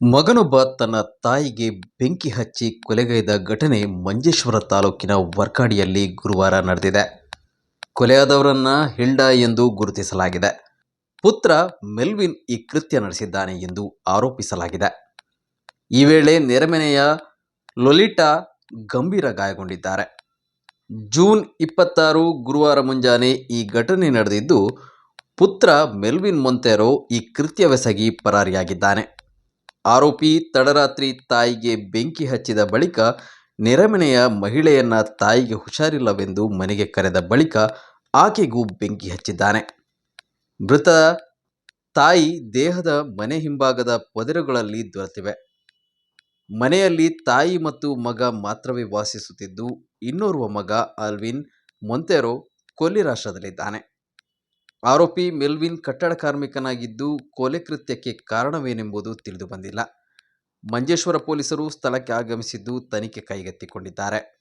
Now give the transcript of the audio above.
ಮಗನೊಬ್ಬ ತನ್ನ ತಾಯಿಗೆ ಬೆಂಕಿ ಹಚ್ಚಿ ಕೊಲೆಗೈದ ಘಟನೆ ಮಂಜೇಶ್ವರ ತಾಲೂಕಿನ ವರ್ಕಾಡಿಯಲ್ಲಿ ಗುರುವಾರ ನಡೆದಿದೆ. ಕೊಲೆಯಾದವರನ್ನ ಹಿಲ್ಡಾ ಎಂದು ಗುರುತಿಸಲಾಗಿದೆ. ಪುತ್ರ ಮೆಲ್ವಿನ್ ಈ ಕೃತ್ಯ ನಡೆಸಿದ್ದಾನೆ ಎಂದು ಆರೋಪಿಸಲಾಗಿದೆ. ಈ ವೇಳೆ ನೆರೆಮನೆಯ ಲೊಲಿಟಾ ಗಂಭೀರ ಗಾಯಗೊಂಡಿದ್ದಾರೆ. ಜೂನ್ ಇಪ್ಪತ್ತಾರು ಗುರುವಾರ ಮುಂಜಾನೆ ಈ ಘಟನೆ ನಡೆದಿದ್ದು, ಪುತ್ರ ಮೆಲ್ವಿನ್ ಮೊಂತೆರೋ ಈ ಕೃತ್ಯವೆಸಗಿ ಪರಾರಿಯಾಗಿದ್ದಾನೆ. ಆರೋಪಿ ತಡರಾತ್ರಿ ತಾಯಿಗೆ ಬೆಂಕಿ ಹಚ್ಚಿದ ಬಳಿಕ ನೆರೆಮನೆಯ ಮಹಿಳೆಯನ್ನ ತಾಯಿಗೆ ಹುಷಾರಿಲ್ಲವೆಂದು ಮನೆಗೆ ಕರೆದ ಬಳಿಕ ಆಕೆಗೂ ಬೆಂಕಿ ಹಚ್ಚಿದ್ದಾನೆ. ಮೃತ ತಾಯಿ ದೇಹದ ಮನೆ ಹಿಂಭಾಗದ ಪದರುಗಳಲ್ಲಿ ದೊರೆತಿವೆ. ಮನೆಯಲ್ಲಿ ತಾಯಿ ಮತ್ತು ಮಗ ಮಾತ್ರವೇ ವಾಸಿಸುತ್ತಿದ್ದು, ಇನ್ನೋರ್ವ ಮಗ ಆಲ್ವಿನ್ ಮೊಂತೆರೋ ಕೊಲ್ಲಿ ರಾಷ್ಟ್ರದಲ್ಲಿದ್ದಾನೆ. ಆರೋಪಿ ಮೆಲ್ವಿನ್ ಕಟ್ಟಡ ಕಾರ್ಮಿಕನಾಗಿದ್ದು ಕೊಲೆ ಕೃತ್ಯಕ್ಕೆ ಕಾರಣವೇನೆಂಬುದು ತಿಳಿದು ಬಂದಿಲ್ಲ. ಮಂಜೇಶ್ವರ ಪೊಲೀಸರು ಸ್ಥಳಕ್ಕೆ ಆಗಮಿಸಿದ್ದು ತನಿಖೆ ಕೈಗೆತ್ತಿಕೊಂಡಿದ್ದಾರೆ.